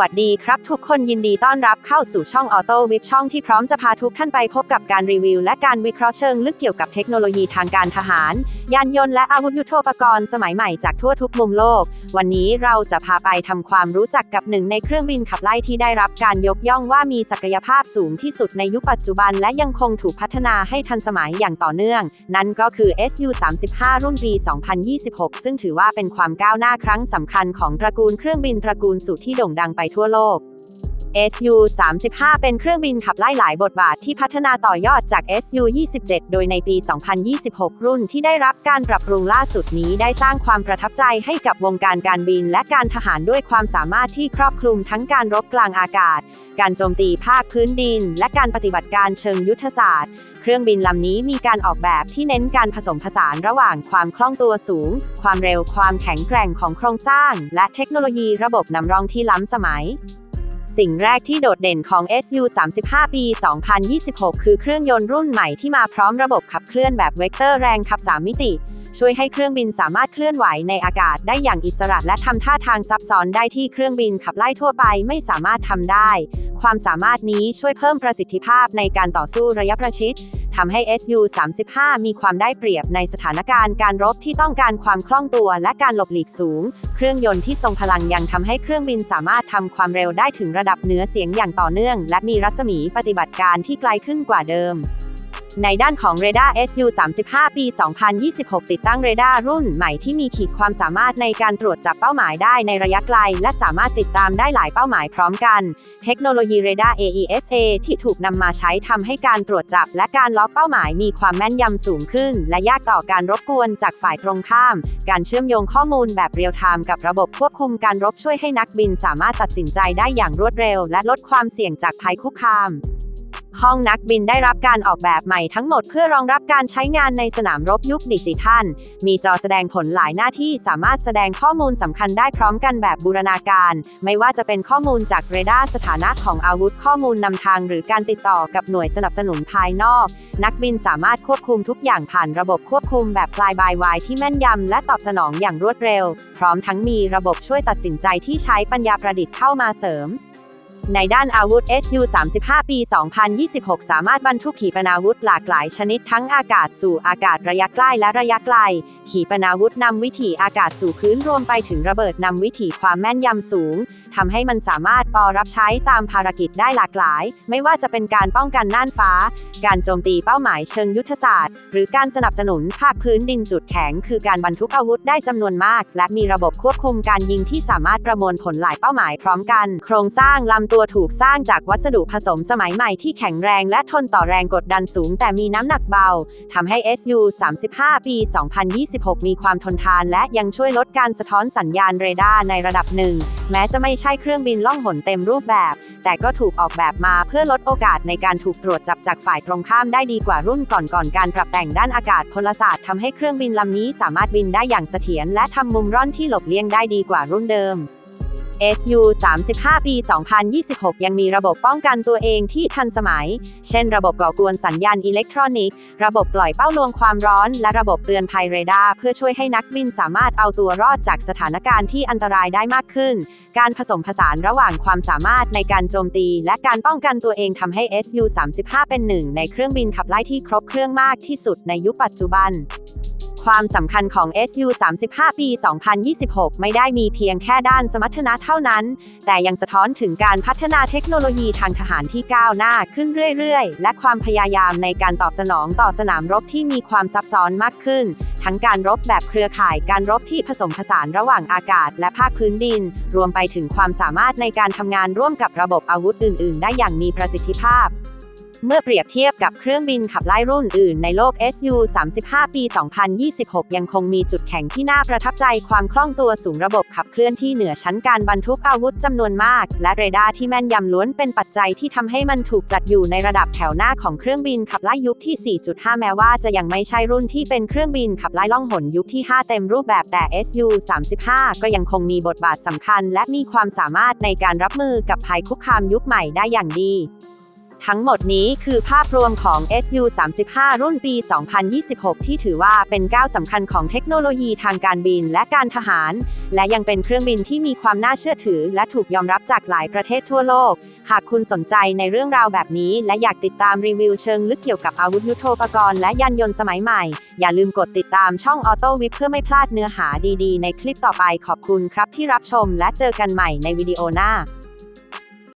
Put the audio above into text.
วัสดีครับทุกคนยินดีต้อนรับเข้าสู่ช่องออโต้วิ p ช่องที่พร้อมจะพาทุกท่านไปพบกับการรีวิว และการวิเคราะห์เชิงลึกเกี่ยวกับเทคโนโลยีทางการทหาร ยานยนต์และอาวุธยุโทโธปกรณ์สมัยใหม่จากทั่วทุกมุมโลก วันนี้เราจะพาไปทำความรู้จักกับหนึ่งในเครื่องบินขับไล่ที่ได้รับการยกย่องว่ามีศักยภาพสูงที่สุดในยุคปัจจุบัน และยังคงถูกพัฒนาให้ทันสมัยอย่างต่อเนื่อง นั่นก็คือ SU-35 รุ่นปี 2026 ซึ่งถือว่าเป็นความก้าวหน้าครั้งสำคัญของตระกูลเครื่องบินตระกูลสุดที่โด่งดังไปทั่วโลก SU-35 เป็นเครื่องบินขับไล่หลายบทบาทที่พัฒนาต่อยอดจาก SU-27 โดยในปี 2026 รุ่นที่ได้รับการปรับปรุงล่าสุดนี้ได้สร้างความประทับใจให้กับวงการการบินและการทหารด้วยความสามารถที่ครอบคลุมทั้งการรบกลางอากาศ การโจมตีภาคพื้นดิน และการปฏิบัติการเชิงยุทธศาสตร์ เครื่องบินลำนี้มีการออกแบบที่เน้นการผสมผสานระหว่างความคล่องตัวสูง ความเร็วความแข็งแกร่งของโครงสร้าง และเทคโนโลยีระบบนำร่องที่ล้ำสมัยสิ่งแรกที่โดดเด่นของ SU-35 ปี 2026 คือเครื่องยนต์รุ่นใหม่ที่มาพร้อมระบบขับเคลื่อนแบบเวกเตอร์แรงขับ 3 มิติ ช่วยให้เครื่องบินสามารถเคลื่อนไหวในอากาศได้อย่างอิสระและทำท่าทางซับซ้อนได้ที่เครื่องบินขับไล่ทั่วไปไม่สามารถทำได้ ความสามารถนี้ช่วยเพิ่มประสิทธิภาพในการต่อสู้ระยะประชิด ทำให้ SU-35 มีความได้เปรียบในสถานการณ์การรบที่ต้องการความคล่องตัวและการหลบหลีกสูง เครื่องยนต์ที่ทรงพลังยังทำให้เครื่องบินสามารถทำความเร็วได้ถึงระดับเหนือเสียงอย่างต่อเนื่อง และมีรัศมีปฏิบัติการที่ไกลขึ้นกว่าเดิม ในด้านของเรดาร์ SU-35 ปี 2026 ติดตั้งเรดาร์รุ่นใหม่ที่มีขีดความสามารถในการตรวจจับเป้าหมายได้ในระยะไกล และสามารถติดตามได้หลายเป้าหมายพร้อมกัน เทคโนโลยีเรดาร์ AESA ที่ถูกนำมาใช้ทำให้การตรวจจับ และการล็อกเป้าหมายมีความแม่นยำสูงขึ้น และยากต่อการรบกวนจากฝ่ายตรงข้าม การเชื่อมโยงข้อมูลแบบเรียลไทม์กับระบบควบคุมการรบช่วยให้นักบินสามารถตัดสินใจได้อย่างรวดเร็ว และลดความเสี่ยงจากภัยคุกคาม ห้องนักบินได้รับการออกแบบใหม่ทั้งหมดเพื่อรองรับการใช้งานในสนามรบยุคดิจิทัล มีจอแสดงผลหลายหน้าที่สามารถแสดงข้อมูลสำคัญได้พร้อมกันแบบบูรณาการ ไม่ว่าจะเป็นข้อมูลจากเรดาร์สถานะของอาวุธข้อมูลนำทาง หรือการติดต่อกับหน่วยสนับสนุนภายนอก นักบินสามารถควบคุมทุกอย่างผ่านระบบควบคุมแบบ fly by wire ที่แม่นยำและตอบสนองอย่างรวดเร็ว พร้อมทั้งมีระบบช่วยตัดสินใจที่ใช้ปัญญาประดิษฐ์เข้ามาเสริม ในด้านอาวุธ SU-35 ปี 2026 สามารถบรรทุกขีปนาวุธหลากหลายชนิดทั้งอากาศสู่อากาศระยะใกล้และระยะไกล ขีปนาวุธนำวิถีอากาศสู่พื้นรวมไปถึงระเบิดนำวิถีความแม่นยำสูงทำให้มันสามารถปอรับใช้ตามภารกิจได้หลากหลาย ไม่ว่าจะเป็นการป้องกันน่านฟ้า การโจมตีเป้าหมายเชิงยุทธศาสตร์ หรือการสนับสนุนภาคพื้นดินจุดแข็ง คือการบรรทุกอาวุธได้จำนวนมาก และมีระบบควบคุมการยิงที่สามารถประมวลผลหลายเป้าหมายพร้อมกัน โครงสร้างลำตัวถูกสร้างจากวัสดุผสมสมัยใหม่ที่แข็งแรงและทนต่อแรงกดดันสูงแต่มีน้ำหนักเบา ทำให้ SU 35 ปี 2026 มีความทนทานและยังช่วยลดการสะท้อนสัญญาณเรดาร์ในระดับหนึ่ง แม้จะไม่ใช่เครื่องบินล่องหนเต็มรูปแบบ แต่ก็ถูกออกแบบมาเพื่อลดโอกาสในการถูกตรวจจับจากฝ่ายตรงข้ามได้ดีกว่ารุ่นก่อนก่อนการปรับแต่งด้านอากาศพลศาสตร์ทำให้เครื่องบินลำนี้สามารถบินได้อย่างเสถียรและทำมุมร่อนที่หลบเลี่ยงได้ดีกว่ารุ่นเดิม SU 35 ปี 2026 ยังมีระบบป้องกันตัวเองที่ทันสมัย เช่นระบบก่อกวนสัญญาณอิเล็กทรอนิกส์ ระบบปล่อยเป้าลวงความร้อน และระบบเตือนภัยเรดาร์เพื่อช่วยให้นักบินสามารถเอาตัวรอดจากสถานการณ์ที่อันตรายได้มากขึ้น การผสมผสานระหว่างความสามารถในการโจมตี และการป้องกันตัวเองทำให้ SU 35เป็นหนึ่งในเครื่องบินขับไล่ที่ครบเครื่องมากที่สุดในยุคปัจจุบัน ความสำคัญของ SU 35 ปี 2026 ไม่ได้มีเพียงแค่ด้านสมรรถนะเท่านั้น แต่ยังสะท้อนถึงการพัฒนาเทคโนโลยีทางทหารที่ก้าวหน้าขึ้นเรื่อยๆ และความพยายามในการตอบสนองต่อสนามรบที่มีความซับซ้อนมากขึ้น ทั้งการรบแบบเครือข่าย การรบที่ผสมผสานระหว่างอากาศ และภาคพื้นดิน รวมไปถึงความสามารถในการทำงานร่วมกับระบบอาวุธอื่น ๆ ได้อย่างมีประสิทธิภาพ เมื่อเปรียบเทียบกับเครื่องบินขับไล่รุ่นอื่นในโลก SU 35 ปี 2026 ยังคงมีจุดแข็งที่น่าประทับใจความคล่องตัวสูงระบบขับเคลื่อนที่เหนือชั้นการบรรทุกอาวุธจำนวนมาก และเรดาร์ที่แม่นยำล้วนเป็นปัจจัยที่ทำให้มันถูกจัดอยู่ในระดับแถวหน้าของเครื่องบินขับไล่ยุคที่ 4.5 แม้ว่าจะยังไม่ใช่รุ่นที่เป็นเครื่องบินขับไล่ล่องหนยุคที่ 5 เต็มรูปแบบแต่ SU 35 ก็ยังคงมีบทบาทสำคัญ และมีความสามารถในการรับมือกับภัยคุกคามยุคใหม่ได้อย่างดี ทั้งหมดนี้คือภาพรวมของ SU-35 รุ่นปี 2026 ที่ถือว่าเป็นก้าวสำคัญของเทคโนโลยีทางการบินและการทหาร และยังเป็นเครื่องบินที่มีความน่าเชื่อถือ และถูกยอมรับจากหลายประเทศทั่วโลก หากคุณสนใจในเรื่องราวแบบนี้ และอยากติดตามรีวิวเชิงลึกเกี่ยวกับอาวุธยุโทโธปกรณ์และยานยนต์สมัยใหม่ อย่าลืมกดติดตามช่อง Auto Whip เพื่อไม่พลาดเนื้อหาดีๆ ในคลิปต่อไปขอบคุณครับที่รับชม และเจอกันใหม่ในวิดีโอหน้า